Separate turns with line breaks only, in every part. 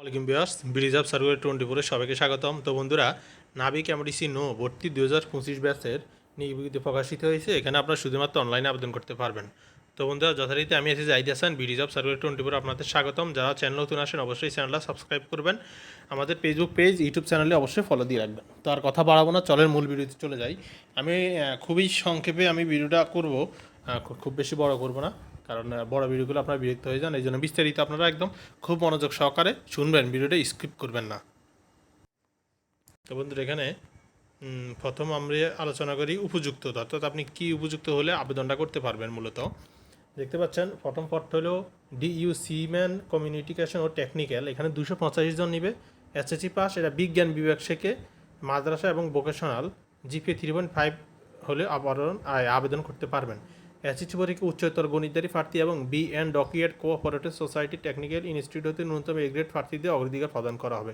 ওয়ালাইকুম বিয়ার্স bridge of twenty ফোরে সবাইকে স্বাগতম। তো বন্ধুরা, নাবিক এমডিসি নো ভর্তি দু হাজার পঁচিশ ব্যাচের নিয়োগ প্রকাশিত হয়েছে। এখানে আপনারা শুধুমাত্র অনলাইনে আবেদন করতে পারবেন। তো বন্ধুরা, যথারীতি আমি এসে যাই Hasan bridge of circular twenty four আপনাদের স্বাগতম। যারা চ্যানেল নতুন আসেন, অবশ্যই চ্যানেলটা সাবস্ক্রাইব করবেন। আমাদের ফেসবুক পেজ ইউটিউব চ্যানেলে অবশ্যই ফলো দিয়ে রাখবেন। তো আর কথা বাড়াবো না চলের মূল ভিডিওতে চলে যাই। আমি খুবই সংক্ষেপে আমি ভিডিওটা করব। খুব বেশি বড় করব না। কারণ বড় ভিডিওগুলো আপনার বিরক্ত হয়ে যান এই জন্য বিস্তারিত আপনারা একদম খুব মনোযোগ সহকারে শুনবেন ভিডিওটা স্কিপ করবেন না। তো বন্ধুরা এখানে প্রথম আমরা আলোচনা করি উপযুক্ততা অর্থাৎ আপনি কি উপযুক্ত হলে আবেদনটা করতে পারবেন মূলত? দেখতে পাচ্ছেন প্রথম পথ হলো ডিইউ সিম্যান কমিউনিকেশন ও টেকনিক্যাল। এখানে দুশো পঁচাশি জন নিবে এসএসসি পাস এটা বিজ্ঞান বিভাগ থেকে মাদ্রাসা এবং vocational GPA three point five হলে আয়, আবেদন করতে পারবেন। এসএসসি পরীক্ষা উচ্চতর গণিতদারি প্রার্থী এবং বি অ্যান্ড ডকিয়েট কোঅপারেটিভ সোসাইটি টেকনিক্যাল ইনস্টিটিউট হতে ন্যূনতম এ গ্রেড প্রার্থীদের অগ্রাধিকার প্রদান করা হবে।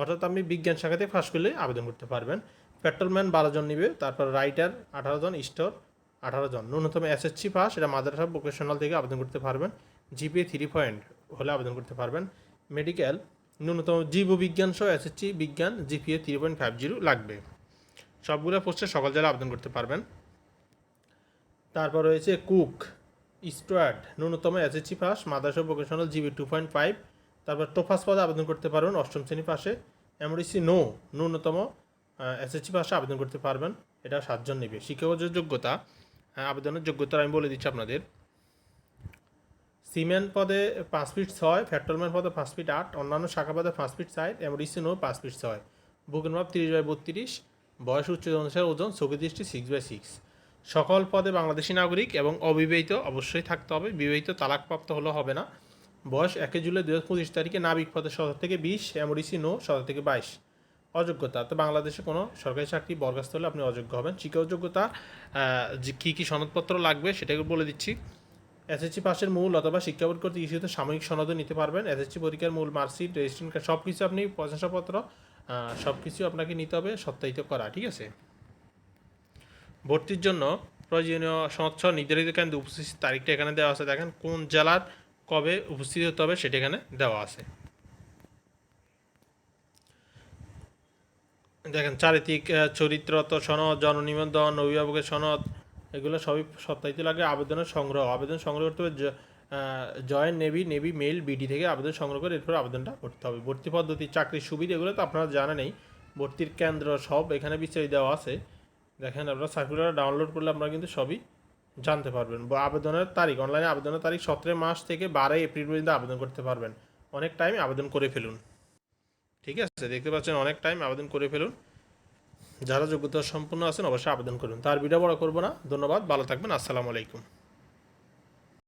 অর্থাৎ আপনি বিজ্ঞান শাখাতে ফাঁস করলে আবেদন করতে পারবেন। পেট্রোলম্যান বারো জন নিবে, তারপর রাইটার আঠারো জন স্টোর আঠারো জন। ন্যূনতম এসএসসি পাস এটা মাদ্রাসা ভোকেশনাল থেকে আবেদন করতে পারবেন। জিপিএ থ্রি পয়েন্ট হলে আবেদন করতে পারবেন। মেডিকেল ন্যূনতম জীববিজ্ঞান সহ এসএসসি বিজ্ঞান GPA three point five zero লাগবে। সবগুলো পোস্টে সকল জেলা আবেদন করতে পারবেন। তারপর রয়েছে কুক স্টুয়ার্ড ন্যূনতম এসএসসি পাস, মাদ্রাসা vocational GPA two point five তারপর টোফাস পদে আবেদন করতে পারবেন, অষ্টম শ্রেণি পাশে। এমডিসি নো, ন্যূনতম এসএসসি পাশে আবেদন করতে পারবেন। এটা সাতজন নেবে। শিক্ষাগত যোগ্যতা আবেদনের যোগ্যতা আমি বলে দিচ্ছি আপনাদের। সিমেন্ট পদে পাঁচ ফিট ছয় ফ্যাক্টরম্যান পদে পাঁচ ফিট আট, অন্যান্য শাখা পদে পাঁচ ফিট সাইড এমডিসি নো, পাঁচ ফিট ছয়। বুকের মাপ তিরিশ বাই বত্রিশ, বয়স উচ্চতা অনুসারে ওজন চোখের দৃষ্টি সিক্স বাই সিক্স সকল পদে বাংলাদেশি নাগরিক এবং অবিবাহিত অবশ্যই থাকতে হবে। বিবাহিত তালাকপ্রাপ্ত হলে হবে না। বয়স একে জুলাই দু হাজার পঁচিশ তারিখে নাবিক পদে সতেরো থেকে বিশ এমডিসি নো সতেরো থেকে বাইশ। অযোগ্যতা, তো বাংলাদেশে কোনো সরকারি চাকরি বরখাস্ত হলে আপনি অযোগ্য হবেন। শিক্ষা যে কী কী সনদপত্র লাগবে সেটাকে বলে দিচ্ছি। এসএসসি পাশের মূল অথবা শিক্ষা বোর্ড কর্তৃক ইস্যুতে সাময়িক সনদও নিতে পারবেন। এসএসসি পরীক্ষার মূল মার্কশিট, রেজিস্ট্রেশন কার্ড সব কিছু আপনি প্রশংসাপত্র সব কিছু আপনাকে নিতে হবে সত্যায়িত করা, ঠিক আছে? ভর্তির জন্য প্রয়োজনীয় সংস্থা নির্ধারিত কেন্দ্রে উপস্থিত তারিখটা এখানে দেওয়া আছে। দেখেন, কোন জেলার কবে উপস্থিত হতে হবে সেটা এখানে দেওয়া আছে। দেখেন, চারিত্রিক চরিত্রত সনদ জননিবন্ধন অভিভাবকের সনদ, এগুলো সবই সত্যায়িত লাগে আবেদনের সংগ্রহ আবেদন সংগ্রহ করতে হবে join navy navy mil BD থেকে আবেদন সংগ্রহ করে এরপর আবেদনটা করতে হবে। ভর্তি পদ্ধতি, চাকরির সুবিধা এগুলো তো আপনারা জানা নেই ভর্তির কেন্দ্র সব এখানে বিস্তারিত দেওয়া আছে। দেখেন আপনারা সার্কুলার ডাউনলোড করলে আপনারা কিন্তু সবই জানতে পারবেন। আবেদনের তারিখ অনলাইনে আবেদনের তারিখ সতেরো মাস থেকে বারোই এপ্রিল পর্যন্ত আবেদন করতে পারবেন। অনেক টাইম আবেদন করে ফেলুন। ঠিক আছে? দেখতে পাচ্ছেন অনেক টাইম আবেদন করে ফেলুন। যারা যোগ্যতা সম্পন্ন আছেন অবশ্যই আবেদন করুন। তার ভিডিও বড় করব না। ধন্যবাদ। ভালো থাকবেন। আসসালামু আলাইকুম।